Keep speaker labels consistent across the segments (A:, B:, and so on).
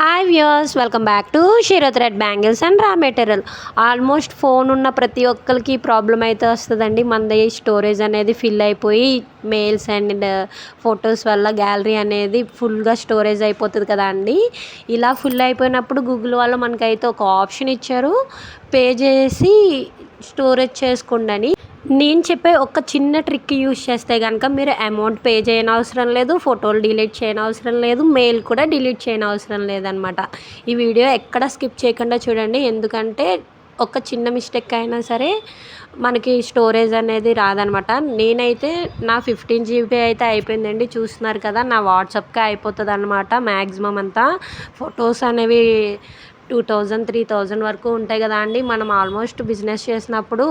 A: Hi viewers welcome back to Shero thread bangles and raw material almost phone ఉన్న ప్రతి ఒక్కరికి problem అయితే వస్తుందండి. మనది స్టోరేజ్ అనేది ఫిల్ అయిపోయి మెయిల్స్ అండ్ ఫొటోస్ వల్ల గ్యాలరీ అనేది ఫుల్గా స్టోరేజ్ అయిపోతుంది కదా అండి. ఇలా ఫుల్ అయిపోయినప్పుడు గూగుల్ వాళ్ళు మనకైతే ఒక ఆప్షన్ ఇచ్చారు. పే చేసి స్టోరేజ్ చేసుకోండి అని. నేను చెప్పే ఒక చిన్న ట్రిక్ యూస్ చేస్తే కనుక మీరు అమౌంట్ పే చేయని అవసరం లేదు ఫోటోలు డిలీట్ చేయని అవసరం లేదు మెయిల్ కూడా డిలీట్ చేయని అవసరం లేదనమాట ఈ వీడియో ఎక్కడ స్కిప్ చేయకుండా చూడండి. ఎందుకంటే ఒక చిన్న మిస్టేక్ అయినా సరే మనకి స్టోరేజ్ అనేది రాదనమాట నేనైతే నా ఫిఫ్టీన్ జీబీ అయితే అయిపోయిందండి. చూస్తున్నారు కదా నా వాట్సాప్కే అయిపోతుంది అనమాట మ్యాక్సిమం అంతా. ఫొటోస్ అనేవి టూ థౌజండ్ త్రీ థౌజండ్ వరకు ఉంటాయి కదా అండి. మనం ఆల్మోస్ట్ బిజినెస్ చేసినప్పుడు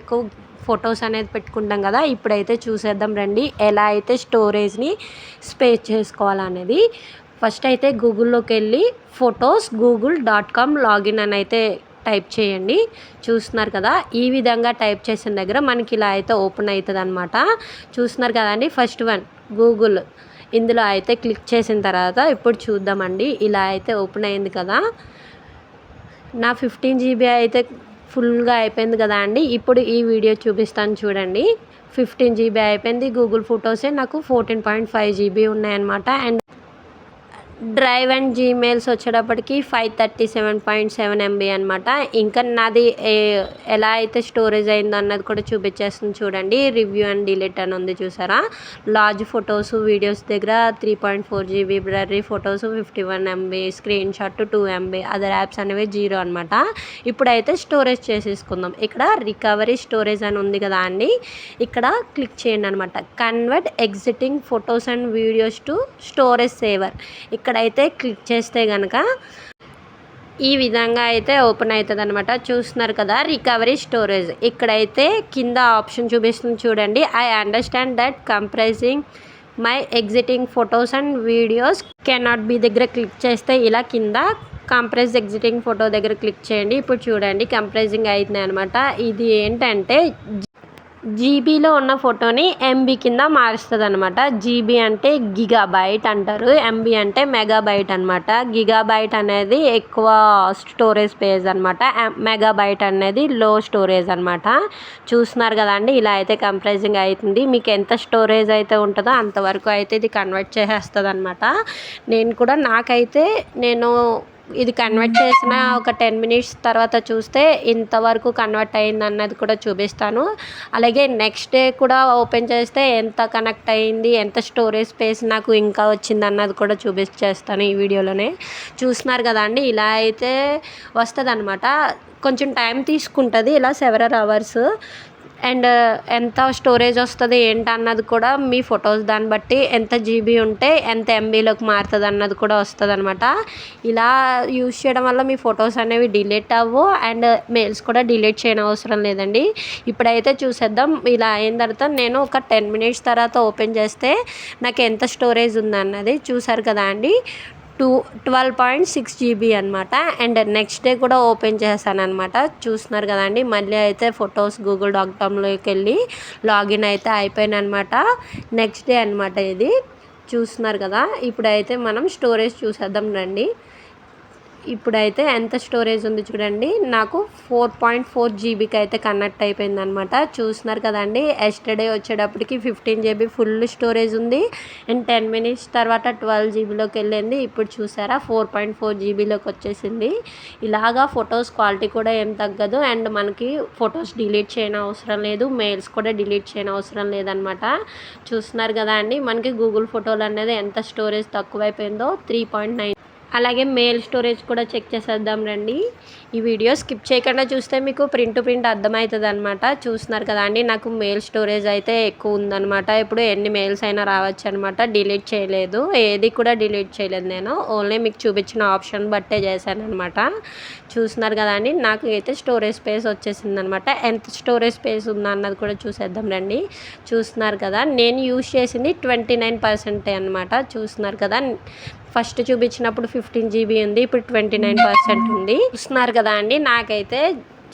A: ఎక్కువ ఫొటోస్ అనేది పెట్టుకుంటాం కదా ఇప్పుడైతే చూసేద్దాం రండి. ఎలా అయితే స్టోరేజ్ని స్పేస్ చేసుకోవాలనేది. ఫస్ట్ అయితే గూగుల్లోకి వెళ్ళి photos Google dot com login అని అయితే టైప్ చేయండి. చూస్తున్నారు కదా ఈ విధంగా టైప్ చేసిన దగ్గర మనకి ఇలా అయితే ఓపెన్ అవుతుంది అనమాట చూస్తున్నారు కదండి ఫస్ట్ వన్ గూగుల్. ఇందులో అయితే క్లిక్ చేసిన తర్వాత ఇప్పుడు చూద్దామండి. ఇలా అయితే ఓపెన్ అయింది కదా. నా ఫిఫ్టీన్ జీబీ అయితే ఫుల్గా అయిపోయింది కదా అండి. ఇప్పుడు ఈ వీడియో చూపిస్తాను చూడండి. ఫిఫ్టీన్ జీబీ అయిపోయింది. గూగుల్ ఫొటోసే నాకు ఫోర్టీన్ పాయింట్ ఫైవ్ జీబీ ఉన్నాయన్నమాట. అండ్ డ్రైవ్ అండ్ జీమెయిల్స్ వచ్చేటప్పటికి five thirty seven point seven MB అనమాట ఇంకా నాది ఎలా అయితే స్టోరేజ్ అయిందో అన్నది కూడా చూపించేస్తుంది చూడండి. రివ్యూ అండ్ డిలీట్ అని ఉంది చూసారా? లార్జ్ ఫొటోస్ వీడియోస్ దగ్గర three point four GB బ్రరీ photos fifty one MB screen shot two MB other apps అనేవి జీరో అనమాట ఇప్పుడైతే స్టోరేజ్ చేసేసుకుందాం. ఇక్కడ రికవరీ స్టోరేజ్ అని ఉంది కదా అండి. ఇక్కడ క్లిక్ చేయండి అనమాట convert existing photos and videos to storage saver ఇక్కడ ఇక్కడైతే క్లిక్ చేస్తే కనుక ఈ విధంగా అయితే ఓపెన్ అవుతుంది అనమాట చూస్తున్నారు కదా రికవరీ స్టోరేజ్. ఇక్కడైతే కింద ఆప్షన్ చూపిస్తుంది చూడండి. I understand that comprising my existing photos and videos cannot be దగ్గర క్లిక్ చేస్తే ఇలా కింద కంప్రైజ్ ఎగ్జిటింగ్ ఫోటో దగ్గర క్లిక్ చేయండి. ఇప్పుడు చూడండి కంప్రైజింగ్ అవుతుంది అనమాట ఇది ఏంటంటే జీబీలో ఉన్న ఫోటోని ఎంబీ కింద మారుస్తుంది అనమాట జీబీ అంటే గిగాబైట్ అంటారు. ఎంబీ అంటే మెగాబైట్ అనమాట గిగాబైట్ అనేది ఎక్కువ స్టోరేజ్ స్పేస్ అనమాట మెగాబైట్ అనేది లో స్టోరేజ్ అనమాట చూస్తున్నారు కదండి ఇలా అయితే కంప్రైజింగ్ అవుతుంది. మీకు ఎంత స్టోరేజ్ అయితే ఉంటుందో అంతవరకు అయితే ఇది కన్వర్ట్ చేసేస్తుంది అనమాట నేను కూడా నాకైతే నేను ఇది కన్వర్ట్ చేసిన ఒక టెన్ మినిట్స్ తర్వాత చూస్తే ఇంతవరకు కన్వర్ట్ అయింది అన్నది కూడా చూపిస్తాను. అలాగే నెక్స్ట్ డే కూడా ఓపెన్ చేస్తే ఎంత కనెక్ట్ అయింది ఎంత స్టోరేజ్ స్పేస్ నాకు ఇంకా వచ్చింది అన్నది కూడా చూపించేస్తాను ఈ వీడియోలోనే. చూస్తున్నారు కదా అండి ఇలా అయితే వస్తుంది అనమాట కొంచెం టైం తీసుకుంటుంది ఇలా సెవెరల్ అవర్స్ అండ్ ఎంత స్టోరేజ్ వస్తుంది ఏంటి అన్నది కూడా మీ ఫొటోస్ దాన్ని బట్టి ఎంత జీబీ ఉంటే ఎంత ఎంబీలోకి మారుతుంది అన్నది కూడా వస్తుంది అనమాట ఇలా యూస్ చేయడం వల్ల మీ ఫొటోస్ అనేవి డిలీట్ అవ్వు అండ్ మెయిల్స్ కూడా డిలీట్ చేయని అవసరం లేదండి. ఇప్పుడైతే చూసేద్దాం. ఇలా అయిన తర్వాత నేను ఒక టెన్ మినిట్స్ తర్వాత ఓపెన్ చేస్తే నాకు ఎంత స్టోరేజ్ ఉందన్నది చూసారు కదా అండి. Two twelve point six GB అనమాట అండ్ నెక్స్ట్ డే కూడా ఓపెన్ చేశాను అనమాట చూస్తున్నారు కదండి మళ్ళీ అయితే ఫొటోస్ గూగుల్ డాట్ వెళ్ళి లాగిన్ అయితే అయిపోయాను అనమాట నెక్స్ట్ డే అనమాట ఇది. చూస్తున్నారు కదా ఇప్పుడైతే మనం స్టోరేజ్ చూసేద్దాం రండి. ఇప్పుడైతే ఎంత స్టోరేజ్ ఉంది చూడండి. నాకు ఫోర్ పాయింట్ ఫోర్ జీబీకి అయితే కనెక్ట్ అయిపోయింది అనమాట చూస్తున్నారు కదండి ఎస్టర్డే వచ్చేటప్పటికి ఫిఫ్టీన్ జీబీ ఫుల్ స్టోరేజ్ ఉంది. అండ్ టెన్ మినిట్స్ తర్వాత ట్వెల్వ్ జీబీలోకి వెళ్ళింది. ఇప్పుడు చూసారా ఫోర్ పాయింట్ ఫోర్ జీబీలోకి వచ్చేసింది. ఇలాగా ఫొటోస్ క్వాలిటీ కూడా ఏం తగ్గదు. అండ్ మనకి ఫొటోస్ డిలీట్ చేయని అవసరం లేదు. మెయిల్స్ కూడా డిలీట్ చేయని అవసరం లేదనమాట చూస్తున్నారు కదా అండి మనకి గూగుల్ ఫోటోలు అనేది ఎంత స్టోరేజ్ తక్కువైపోయిందో త్రీ పాయింట్ నైన్ అలాగే మెయిల్ స్టోరేజ్ కూడా చెక్ చేసేద్దాం రండి. ఈ వీడియో స్కిప్ చేయకుండా చూస్తే మీకు ప్రింట్ ప్రింట్ అర్థమవుతుంది అనమాట చూస్తున్నారు కదా అండి నాకు మెయిల్ స్టోరేజ్ అయితే ఎక్కువ ఉందనమాట ఇప్పుడు ఎన్ని మెయిల్స్ అయినా రావచ్చు అనమాట డిలీట్ చేయలేదు. ఏది కూడా డిలీట్ చేయలేదు నేను. ఓన్లీ మీకు చూపించిన ఆప్షన్ బట్టే చేశాను అనమాట చూస్తున్నారు కదా అండి నాకు అయితే స్టోరేజ్ స్పేస్ వచ్చేసింది అనమాట ఎంత స్టోరేజ్ స్పేస్ ఉందన్నది కూడా చూసేద్దాం రండి. చూస్తున్నారు కదా నేను యూజ్ చేసింది ట్వంటీ నైన్ పర్సెంటే అనమాట చూస్తున్నారు కదా ఫస్ట్ చూపించినప్పుడు ఫిఫ్టీన్ జీబీ ఉంది ఇప్పుడు ట్వంటీ నైన్ పర్సెంట్ ఉంది. చూస్తున్నారు కదా అండి నాకైతే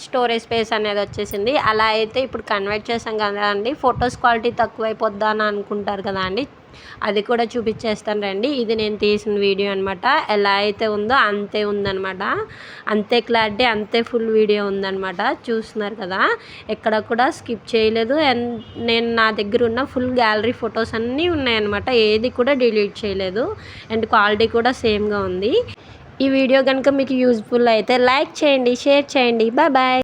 A: స్టోరేజ్ స్పేస్ అనేది వచ్చేసింది. అలా అయితే ఇప్పుడు కన్వర్ట్ చేసాం కదా అండి ఫొటోస్ క్వాలిటీ తక్కువైపోద్దా అని అనుకుంటారు కదా అండి. అది కూడా చూపించేస్తాను రండి. ఇది నేను తీసిన వీడియో అనమాట ఎలా అయితే ఉందో అంతే ఉందనమాట అంతే క్లారిటీ అంతే ఫుల్ వీడియో ఉందనమాట చూస్తున్నారు కదా? ఎక్కడ కూడా స్కిప్ చేయలేదు. అండ్ నేను నా దగ్గర ఉన్న ఫుల్ గ్యాలరీ ఫొటోస్ అన్నీ ఉన్నాయన్నమాట. ఏది కూడా డిలీట్ చేయలేదు. అండ్ క్వాలిటీ కూడా సేమ్గా ఉంది. ఈ వీడియో కనుక మీకు యూజ్ఫుల్ అయితే లైక్ చేయండి షేర్ చేయండి. Bye bye.